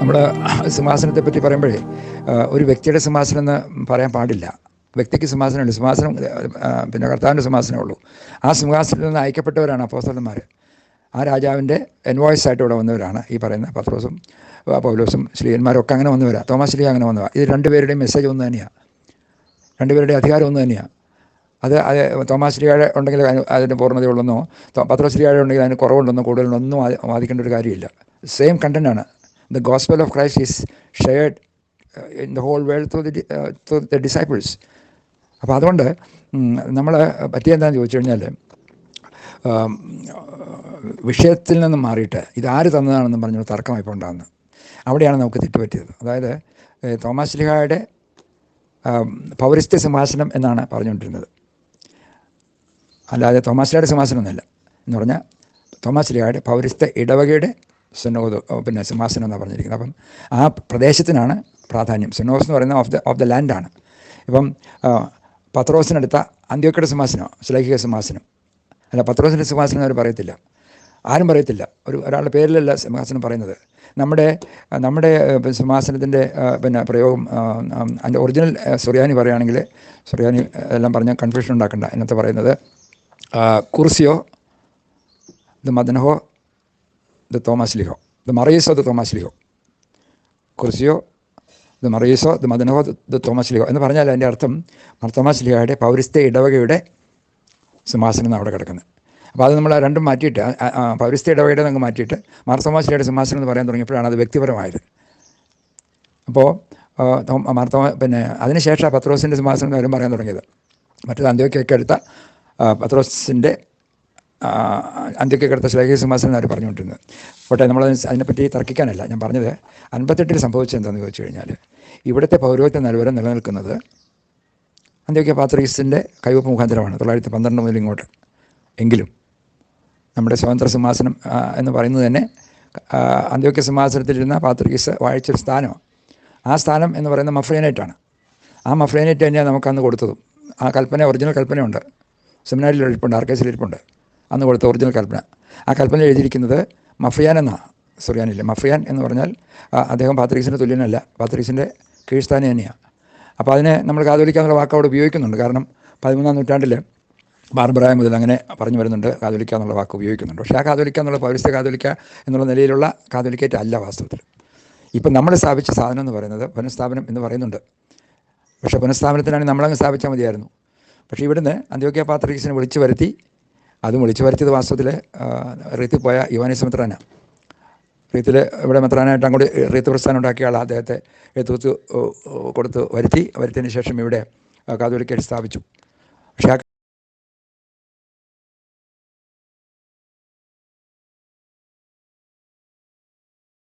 നമ്മൾ സിംഹാസനത്തെ പറ്റി പറയുമ്പോഴേ ഒരു വ്യക്തിയുടെ സിംഹാസനം എന്ന് പറയാൻ പാടില്ല. വ്യക്തിക്ക് സിംഹാസനമുണ്ട്. സിംഹാസനം പിന്നെ കർത്താവിന്റെ സിംഹാസനമുള്ളൂ ആ സിംഹാസനത്തിൽ നിന്ന് അയക്കപ്പെട്ടവരാണ് അപ്പോസ്തലന്മാർ ആ രാജാവിന്റെ എൻവോയ്സ് ആയിട്ട് ഇവിടെ വന്നവരാണ് ഈ പറയുന്ന പത്രോസും പൗലോസും ശ്രീയന്മാരും ഒക്കെ അങ്ങനെ വന്നവരാണ് തോമസ് ശ്രീ അങ്ങനെ വന്നവരാണ് ഇത് രണ്ടുപേരുടെയും മെസ്സേജ് ഒന്ന് തന്നെയാണ് രണ്ടുപേരുടെ അധികാരം ഒന്ന് തന്നെയാണ് അത് അത് തോമാസ് ശ്രീയാഴ ഉണ്ടെങ്കിൽ അതിന് പൂർണതയുള്ളെന്നോ തോ- പത്രോസ് ശ്രീയാഴ ഉണ്ടെങ്കിൽ അതിന് കുറവുണ്ടെന്നോ കൂടുതലുണ്ടെന്നോ വാദിക്കേണ്ട ഒരു കാര്യമില്ല. Same കണ്ടന്റാണ് the Christ is shared uh, in the whole world through the, uh, through the disciples. അപ്പോൾ അതുകൊണ്ട് നമ്മൾ പറ്റിയെന്താണെന്ന് ചോദിച്ചു കഴിഞ്ഞാൽ വിഷയത്തിൽ നിന്ന് മാറിയിട്ട് ഇത് ആര് തന്നതാണെന്ന് പറഞ്ഞൊരു തർക്കം ഇപ്പോൾ ഉണ്ടാകുന്നത് അവിടെയാണ് നമുക്ക് തെറ്റുപറ്റിയത്. അതായത് തോമാസ് ലിഹായുടെ പൗരസ്ത്യ സിംഹാസനം എന്നാണ് പറഞ്ഞുകൊണ്ടിരുന്നത്. അല്ലാതെ തോമാസ് സിംഹാസനം എന്നല്ല എന്ന് പറഞ്ഞാൽ തോമാസ് ലിഹായുടെ പൗരസ്ത്യ ഇടവകയുടെ സുന്നോദ് പിന്നെ സിംഹാസനം എന്നാണ് പറഞ്ഞിരിക്കുന്നത്. അപ്പം ആ പ്രദേശത്തിനാണ് പ്രാധാന്യം. സെനോസ് എന്ന് പറയുന്നത് ഓഫ് ദ ഓഫ് ദ ലാൻഡാണ് ഇപ്പം പത്രോസിനടുത്ത അന്ത്യോക്കയുടെ സിംഹാസനം ശ്ലൈഹിക സിംഹാസനം അല്ല പത്രോസിന്റെ സിംഹാസനം അവർ പറയത്തില്ല. ആരും പറയത്തില്ല. ഒരു ഒരാളുടെ പേരിലല്ല സിംഹാസനം പറയുന്നത്. നമ്മുടെ നമ്മുടെ സിംഹാസനത്തിന്റെ പിന്നെ പ്രയോഗം അതിന്റെ ഒറിജിനൽ സുറിയാനി പറയുകയാണെങ്കിൽ സുറിയാനി എല്ലാം പറഞ്ഞാൽ കൺഫ്യൂഷൻ ഉണ്ടാക്കണ്ട. എന്നത്തെ പറയുന്നത് കുർസിയോ ദ മദനഹോ ദ തോമസ് ലിഹോ ദ മറീസോ ദ തോമസ് ലിഹോ. കുറിച്ചിയോ ദ മറീസോ ദ മദനഹോ ദ തോമസ് ലിഹോ. എന്ന് പറഞ്ഞാൽ അതിന്റെ അർത്ഥം തോമസ് ലിഹോയുടെ പൗരസ്ത്യ ഇടവകയുടെ സിംഹാസനം അവിടെ കിടക്കുന്നത്. അപ്പോൾ അത് നമ്മൾ രണ്ടും മാറ്റിയിട്ട് പൗരസ്ത്യ ഇടവകയുടെ അങ്ങ് മാറ്റിയിട്ട് മാർത്തോമാശ്രീയുടെ സിംഹാസനം എന്ന് പറയാൻ തുടങ്ങിയപ്പോഴാണ് അത് വ്യക്തിപരമായത്. അപ്പോൾ മാർത്തോമ പിന്നെ അതിനുശേഷം പത്രോസിന്റെ സിംഹാസനം എന്ന് പറയാൻ തുടങ്ങിയത്. മറ്റേത് അന്ത്യോക്കൊക്കെ എടുത്ത പത്രോസിന്റെ അന്ത്യോക്കൊക്കെ കിടത്ത ശ്ലേഖ സിംഹാസനം അവർ പറഞ്ഞുകൊണ്ടിരുന്നത് പോട്ടെ നമ്മൾ അതിനെപ്പറ്റി തർക്കിക്കാനല്ല. ഞാൻ പറഞ്ഞത് അൻപത്തെട്ടിൽ സംഭവിച്ചത് എന്താണെന്ന് ചോദിച്ചു കഴിഞ്ഞാൽ ഇവിടുത്തെ പൗരോഹിത്യ നിലവരം നിലനിൽക്കുന്നത് അന്ത്യോക്യ പാത്രീസിന്റെ കൈവപ്പ് മുഖാന്തരമാണ് തൊള്ളായിരത്തി പന്ത്രണ്ട് മുതൽ ഇങ്ങോട്ട്. എങ്കിലും നമ്മുടെ സ്വതന്ത്ര സിംഹാസനം എന്ന് പറയുന്നത് തന്നെ അന്ത്യോക്യ സിംഹാസനത്തിലിരുന്ന പാത്രീസ് വായിച്ചൊരു സ്ഥാനമാണ് ആ സ്ഥാനം എന്ന് പറയുന്നത് മഫ്രേനേറ്റാണ്. ആ മഫ്രേനേറ്റ് തന്നെയാണ് നമുക്കന്ന് കൊടുത്തതും. ആ കൽപ്പന ഒറിജിനൽ കൽപ്പനയുണ്ട്. സെമിനാരിൽ ഇരിപ്പുണ്ട് ആർക്കേസിൽ ഇരിപ്പുണ്ട് അന്ന് കൊടുത്ത ഒറിജിനൽ കൽപ്പന. ആ കൽപ്പന എഴുതിയിരിക്കുന്നത് മഫിയാൻ എന്ന സുറിയാനില്ല മഫിയാൻ എന്ന് പറഞ്ഞാൽ അദ്ദേഹം പാത്രീസിന്റെ തുല്യനല്ല പാത്രീസിന്റെ കീഴ്സ്ഥാനി തന്നെയാണ് അപ്പോൾ അതിനെ നമ്മൾ കാതോലിക്ക എന്നുള്ള വാക്ക് അവിടെ ഉപയോഗിക്കുന്നുണ്ട്. കാരണം പതിമൂന്നാം നൂറ്റാണ്ടിൽ ബാർബറായ മുതൽ അങ്ങനെ പറഞ്ഞു വരുന്നുണ്ട് കാതോലിക്ക എന്നുള്ള വാക്ക് ഉപയോഗിക്കുന്നുണ്ട്. പക്ഷേ ആ കാതോലിക്ക എന്നുള്ള പൗരസ്ത്യ കാതോലിക്ക എന്നുള്ള നിലയിലുള്ള കാതോലിക്കേറ്റ് അല്ല വാസ്തവത്തിൽ. ഇപ്പം നമ്മൾ സ്ഥാപിച്ച സാധനം എന്ന് പറയുന്നത് പുനഃസ്ഥാപനം എന്ന് പറയുന്നുണ്ട്. പക്ഷേ പുനഃസ്ഥാപനത്തിനാണെങ്കിൽ നമ്മളങ്ങ് സ്ഥാപിച്ചാൽ മതിയായിരുന്നു. പക്ഷേ ഇവിടുന്ന് അന്ത്യോക്യ പാത്രീസിനെ വിളിച്ചു വരുത്തി അതും വിളിച്ചു വരുത്തിയത് വാസ്തവത്തിൽ റീത്തിൽ പോയ യുവാനിസ് മെത്രാന. റീത്തിൽ ഇവിടെ മെത്രാനായിട്ട് അങ്ങോട്ട് റീത്ത് പ്രസ്ഥാനം ഉണ്ടാക്കിയ ആൾ അദ്ദേഹത്തെ എഴുത്തൂത്ത് കൊടുത്ത് വരുത്തി. വരുത്തിയതിന് ശേഷം ഇവിടെ കാതൊരുക്കേറ്റ് സ്ഥാപിച്ചു. പക്ഷേ